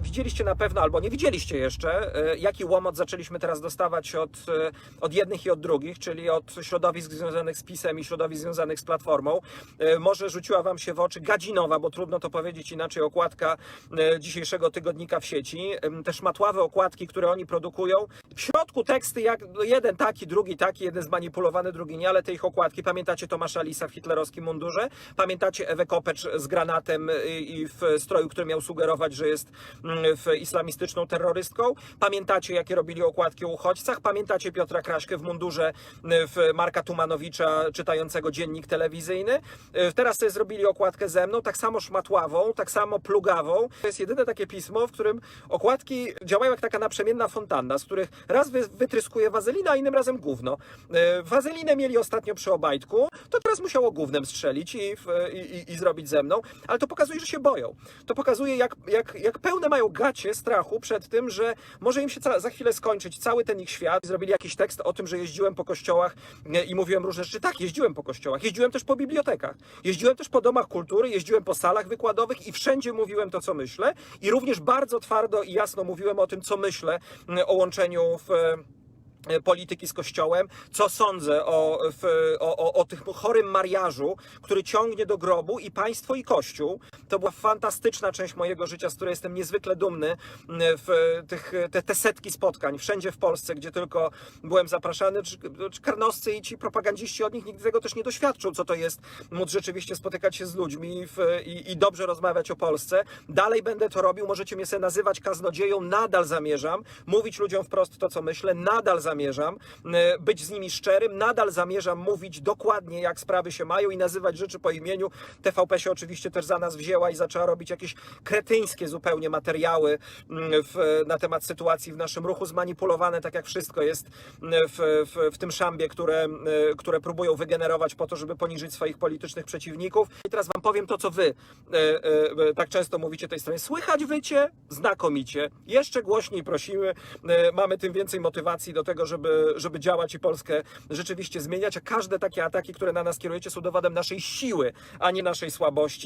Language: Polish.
widzieliście na pewno, albo nie widzieliście jeszcze, e, jaki łomot zaczęliśmy teraz dostawać od, e, od jednych i od drugich, czyli od środowisk związanych z PiSem i środowisk związanych z Platformą. E, Może rzuciła Wam się w oczy gadzinowa, bo trudno to powiedzieć inaczej, okładka dzisiejszego tygodnika w sieci. Em, Te szmatławe okładki, które oni produkują. W środku teksty, jak jeden taki, drugi taki, jeden zmanipulowany, drugi nie, ale te ich okładki. Pamiętacie Tomasza Lisa w hitlerowskim mundurze? Pamiętacie Ewę Kopecz z granatem i w stroju, który miał sugerować, że jest mm, w islamistyczną terrorystką? Pamiętacie, jakie robili okładki o uchodźcach? Pamiętacie Piotra Kraśkę w mundurze y, w Marka Tumanowicza czytającego dziennik telewizyjny? Y, Teraz sobie zrobili okładkę ze mną, tak samo szmatławą, tak samo plugawą. To jest jedyne takie pismo, w którym okładki działają jak taka naprzemienna fontanna, z których raz wy, wytryskuje wazelina, a innym razem gówno. E, Wazelinę mieli ostatnio przy Obajtku, to teraz musiało gównem strzelić i, i, i, i zrobić ze mną, ale to pokazuje, że się boją. To pokazuje, jak, jak, jak pełne mają gacie strachu przed tym, że może im się za chwilę skończyć cały ten ich świat. Zrobili jakiś tekst o tym, że jeździłem po kościołach i mówiłem różne rzeczy. Tak, jeździłem po kościołach, jeździłem też po bibliotekach, jeździłem też po domach kultury, jeździłem po salach wykładowych i wszędzie mówiłem to, co myślę i również bardzo twardo i jasno mówiłem o tym, co myślę mm, o łączeniu w polityki z Kościołem, co sądzę o, o, o, o tym chorym mariażu, który ciągnie do grobu i państwo i Kościół. To była fantastyczna część mojego życia, z której jestem niezwykle dumny w tych, te, te setki spotkań, wszędzie w Polsce, gdzie tylko byłem zapraszany, czy, czy karnoscy i ci propagandziści od nich nigdy tego też nie doświadczył, co to jest móc rzeczywiście spotykać się z ludźmi w, i, i dobrze rozmawiać o Polsce. Dalej będę to robił, możecie mnie sobie nazywać kaznodzieją, nadal zamierzam mówić ludziom wprost to, co myślę, nadal zamierzam e, być z nimi szczerym, nadal zamierzam mówić dokładnie, jak sprawy się mają i nazywać rzeczy po imieniu. TVP się oczywiście też za nas wzięła i zaczęła robić jakieś kretyńskie zupełnie materiały mm, w, na temat sytuacji w naszym ruchu, zmanipulowane, tak jak wszystko jest mm, w, w, w tym szambie, które, e, które próbują wygenerować po to, żeby poniżyć swoich politycznych przeciwników. I teraz wam powiem to, co wy e, tak często mówicie tej stronie. Słychać wycie? Znakomicie. Jeszcze głośniej prosimy. Mamy tym więcej motywacji do żeby, żeby działać i Polskę rzeczywiście zmieniać. A każde takie ataki, które na nas kierujecie, są dowodem naszej siły, a nie naszej słabości.